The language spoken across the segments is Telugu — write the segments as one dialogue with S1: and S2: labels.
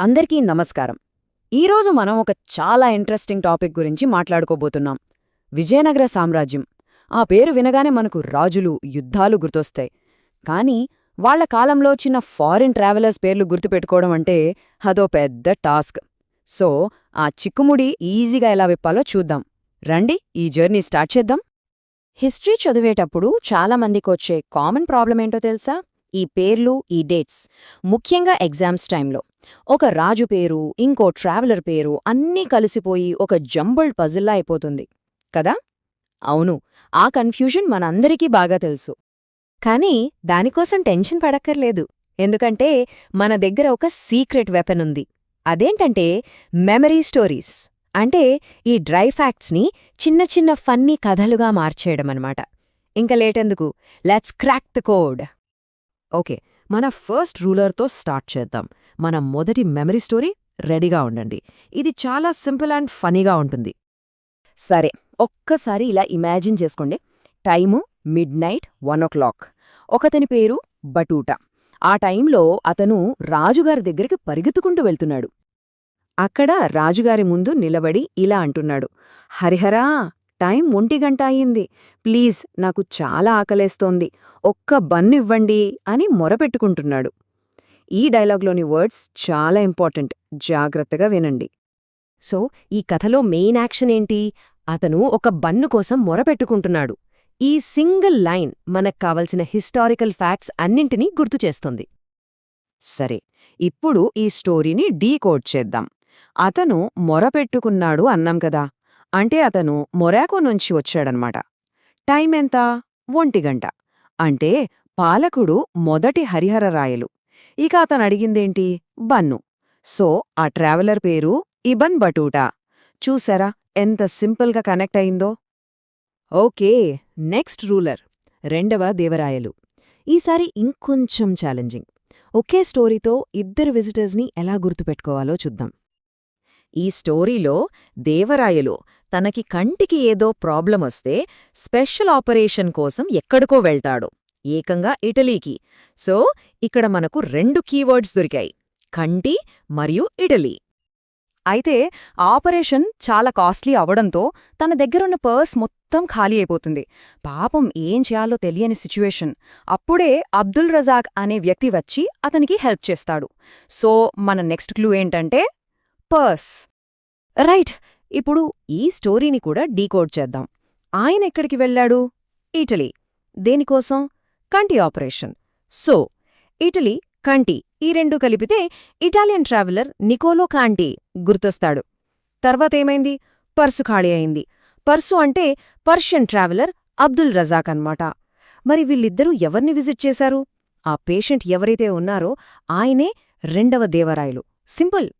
S1: అందరికీ నమస్కారం. ఈరోజు మనం ఒక చాలా ఇంట్రెస్టింగ్ టాపిక్ గురించి మాట్లాడుకోబోతున్నాం. విజయనగర సామ్రాజ్యం. ఆ పేరు వినగానే మనకు రాజులు యుద్ధాలు గుర్తొస్తాయి. కానీ వాళ్ళ కాలంలో చిన్న ఫారిన్ ట్రావెలర్స్ పేర్లు గుర్తుపెట్టుకోవడం అంటే అదో పెద్ద టాస్క్. సో ఆ చిక్కుముడి ఈజీగా ఎలా విప్పాలో చూద్దాం. రండి ఈ జర్నీ స్టార్ట్ చేద్దాం. హిస్టరీ చదివేటప్పుడు చాలా మందికొచ్చే కామన్ ప్రాబ్లం ఏంటో తెలుసా? ఈ పేర్లు ఈ డేట్స్. ముఖ్యంగా ఎగ్జామ్స్ టైంలో. ఒక రాజు పేరు ఇంకో ట్రావెలర్ పేరు అన్నీ కలిసిపోయి ఒక జంబుల్డ్ పజిల్లా అయిపోతుంది. కదా? అవును. ఆ కన్ఫ్యూజన్ మనందరికీ బాగా తెలుసు. కానీ దానికోసం టెన్షన్ పడక్కర్లేదు. ఎందుకంటే మన దగ్గర ఒక సీక్రెట్ వెపన్ ఉంది. అదేంటంటే మెమరీ స్టోరీస్. అంటే ఈ డ్రై ఫ్యాక్ట్స్ని చిన్న చిన్న ఫన్నీ కథలుగా మార్చేయడమన్నమాట ఇంక లేటెందుకు? Let's crack the code.
S2: Okay మన ఫస్ట్ రూలర్తో స్టార్ట్ చేద్దాం. మన మొదటి మెమరీ స్టోరీ రెడీగా ఉండండి. ఇది చాలా సింపుల్ అండ్ ఫనీగా ఉంటుంది.
S1: సరే ఒక్కసారి ఇలా ఇమాజిన్ చేసుకోండి. Time midnight one o'clock. ఒకతని పేరు బటూటా. ఆ టైంలో అతను రాజుగారి దగ్గరికి పరిగెత్తుకుంటూ వెళ్తున్నాడు. అక్కడ రాజుగారి ముందు నిలబడి ఇలా అంటున్నాడు. హరిహరా టైం ఒంటిగంట అయింది ప్లీజ్ నాకు చాలా ఆకలేస్తోంది. ఒక్క బన్ను ఇవ్వండి అని మొరపెట్టుకుంటున్నాడు. ఈ డైలాగ్లోని వర్డ్స్ చాలా ఇంపార్టెంట్. జాగ్రత్తగా వినండి. సో ఈ కథలో మెయిన్ యాక్షన్ ఏంటి? అతను ఒక బన్ను కోసం మొరపెట్టుకుంటున్నాడు. ఈ సింగిల్ లైన్ మనకు కావలసిన హిస్టారికల్ ఫ్యాక్ట్స్ అన్నింటినీ గుర్తుచేస్తుంది సరే ఇప్పుడు ఈ స్టోరీని డీకోడ్ చేద్దాం. అతను మొరపెట్టుకున్నాడు అన్నాం కదా. అంటే అతను మొరాకో నుంచి వచ్చాడనమాట. టైం ఎంత? ఒంటిగంట అంటే పాలకుడు మొదటి హరిహరరాయలు ఇక అతను అడిగిందేంటి? బన్ను. సో ఆ ట్రావెలర్ పేరు ఇబన్ బటూటా. చూసారా ఎంత సింపుల్గా కనెక్ట్ అయిందో? ఓకే నెక్స్ట్ రూలర్ రెండవ దేవరాయలు. ఈసారి ఇంకొంచెం ఛాలెంజింగ్. ఒకే స్టోరీతో ఇద్దరు విజిటర్స్ని ఎలా గుర్తుపెట్టుకోవాలో చూద్దాం. ఈ స్టోరీలో దేవరాయలు తనకి కంటికి ఏదో ప్రాబ్లం వస్తే స్పెషల్ ఆపరేషన్ కోసం ఎక్కడికో వెళ్తాడు. ఏకంగా ఇటలీకి. సో ఇక్కడ మనకు రెండు కీవర్డ్స్ దొరికాయి. కంటి మరియు ఇటలీ. అయితే ఆపరేషన్ చాలా కాస్ట్లీ అవడంతో తన దగ్గరున్న పర్స్ మొత్తం ఖాళీ అయిపోతుంది. పాపం ఏం చేయాలో తెలియని సిచ్యువేషన్. అప్పుడే అబ్దుల్ రజాక్ అనే వ్యక్తి వచ్చి అతనికి హెల్ప్ చేస్తాడు. సో మన నెక్స్ట్ క్లూ ఏంటంటే పర్స్. రైట్. ఇప్పుడు ఈ స్టోరీని కూడా డీకోడ్ చేద్దాం. ఆయన ఎక్కడికి వెళ్ళాడు? ఇటలీ. దేనికోసం? కంటి ఆపరేషన్. సో ఇటలీ కంటి ఈ రెండు కలిపితే ఇటాలియన్ ట్రావెలర్ నికోలో కాంటి గుర్తొస్తాడు. తర్వాతేమైంది పర్సు ఖాళీ అయింది. పర్సు అంటే పర్షియన్ ట్రావెలర్ అబ్దుల్ రజాక్ అన్మాట మరి వీళ్ళిద్దరూ ఎవర్ని విజిట్ చేశారు? ఆ పేషెంట్ ఎవరైతే ఉన్నారో ఆయనే రెండవ దేవరాయలు. సింపుల్.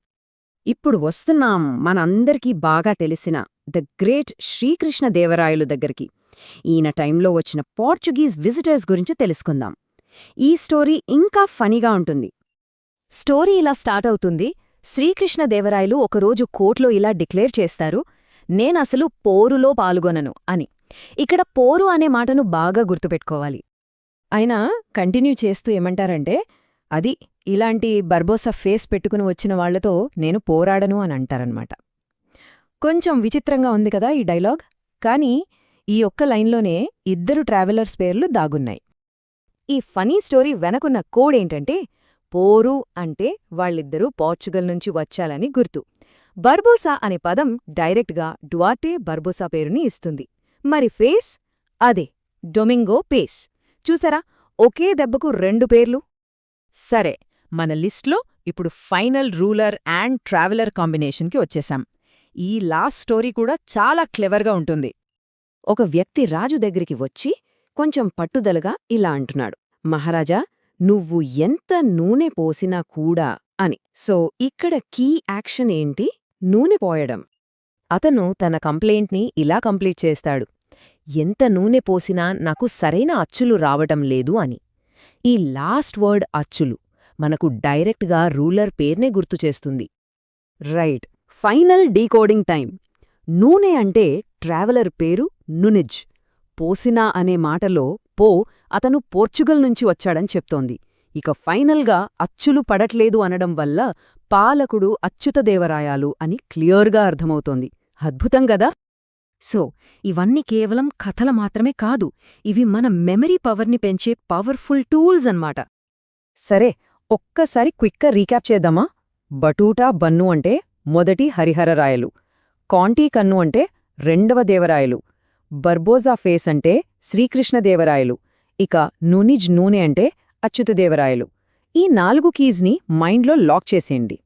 S1: ఇప్పుడు వస్తున్నాం మనందరికీ బాగా తెలిసిన ద గ్రేట్ శ్రీకృష్ణదేవరాయలు దగ్గరికి. ఈయన టైంలో వచ్చిన పోర్చుగీస్ విజిటర్స్ గురించి తెలుసుకుందాం. ఈ స్టోరీ ఇంకా ఫనీగా ఉంటుంది. స్టోరీ ఇలా స్టార్ట్ అవుతుంది. శ్రీకృష్ణదేవరాయలు ఒకరోజు కోర్టులో ఇలా డిక్లేర్ చేస్తారు నేనసలు పోరులో పాల్గొనను అని. ఇక్కడ పోరు అనే మాటను బాగా గుర్తుపెట్టుకోవాలి. అయినా కంటిన్యూ చేస్తూ ఏమంటారంటే అది ఇలాంటి బర్బోసా ఫేస్ పెట్టుకుని వచ్చిన వాళ్ళతో నేను పోరాడను అని అంటారనమాట కొంచెం విచిత్రంగా ఉంది కదా ఈ డైలాగ్. కానీ ఈ ఒక్క లైన్లోనే ఇద్దరు ట్రావెలర్స్ పేర్లు దాగున్నాయి. ఈ ఫనీ స్టోరీ వెనకున్న కోడేంటంటే పోరు అంటే వాళ్ళిద్దరూ పోర్చుగల్ నుంచి వచ్చాలని గుర్తు. బర్బోసా అనే పదం డైరెక్ట్గా డ్వాటే బర్బోసా పేరుని ఇస్తుంది. మరి ఫేస్? అదే డొమింగో పేస్. చూసారా? ఒకే దెబ్బకు రెండు పేర్లు. సరే మన లిస్ట్లో ఇప్పుడు ఫైనల్ రూలర్ అండ్ ట్రావెలర్ కాంబినేషన్కి వచ్చేసాం. ఈ లాస్ట్ స్టోరీ కూడా చాలా క్లెవర్గా ఉంటుంది. ఒక వ్యక్తి రాజు దగ్గరికి వచ్చి కొంచెం పట్టుదలగా ఇలా అంటున్నాడు మహారాజా నువ్వు ఎంత నూనె పోసినా కూడా అని. సో ఇక్కడ కీ యాక్షన్ ఏంటి? నూనె పోయడం. అతను తన కంప్లైంట్ని ఇలా కంప్లీట్ చేస్తాడు ఎంత నూనె పోసినా నాకు సరైన అచ్చులు రావటం లేదు అని. ఈ లాస్ట్ వర్డ్ అచ్చులు మనకు డైరెక్ట్గా రూలర్ పేర్నే గుర్తు చేస్తుంది. రైట్ ఫైనల్ డీకోడింగ్ టైం నూనె అంటే ట్రావెలర్ పేరు నునిజ్. పోసినా అనే మాటలో పో అతను పోర్చుగల్ నుంచి వచ్చాడని చెప్తోంది. ఇక ఫైనల్గా అచ్చులు పడట్లేదు అనడం వల్ల పాలకుడు అచ్యుతదేవరాయాలు అని క్లియర్గా అర్థమవుతోంది. అద్భుతం గదా
S2: సో ఇవన్నీ కేవలం కథల మాత్రమే కాదు ఇవి మన మెమరీ పవర్ని పెంచే పవర్ఫుల్ టూల్స్ అన్నమాట.
S1: సరే ఒక్కసారి క్విక్గా రీక్యాప్ చేద్దామా? బటూటా బన్ను అంటే మొదటి హరిహరరాయలు కాంటీ కన్ను అంటే రెండవ దేవరాయలు. బర్బోజా ఫేస్ అంటే శ్రీకృష్ణదేవరాయలు ఇక నునిజ్ నూనె అంటే అచ్యుతదేవరాయలు ఈ నాలుగు కీజ్ని మైండ్లో లాక్ చేసేయండి.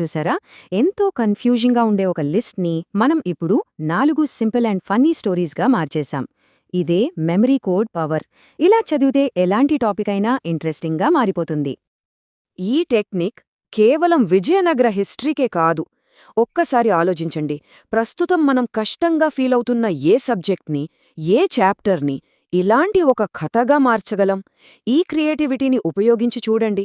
S2: చూసారా? ఎంతో కన్ఫ్యూజింగ్గా ఉండే ఒక లిస్ట్ని మనం ఇప్పుడు నాలుగు సింపుల్ అండ్ ఫన్నీ స్టోరీస్గా మార్చేశాం. ఇదే మెమరీ కోడ్ పవర్. ఇలా చదివితే ఎలాంటి టాపిక్ అయినా ఇంట్రెస్టింగ్గా మారిపోతుంది.
S1: ఈ టెక్నిక్ కేవలం విజయనగర హిస్టరీకే కాదు. ఒక్కసారి ఆలోచించండి. ప్రస్తుతం మనం కష్టంగా ఫీలవుతున్న ఏ సబ్జెక్ట్ని ఏ చాప్టర్ని ఇలాంటి ఒక కథగా మార్చగలం? ఈ క్రియేటివిటీని ఉపయోగించి చూడండి.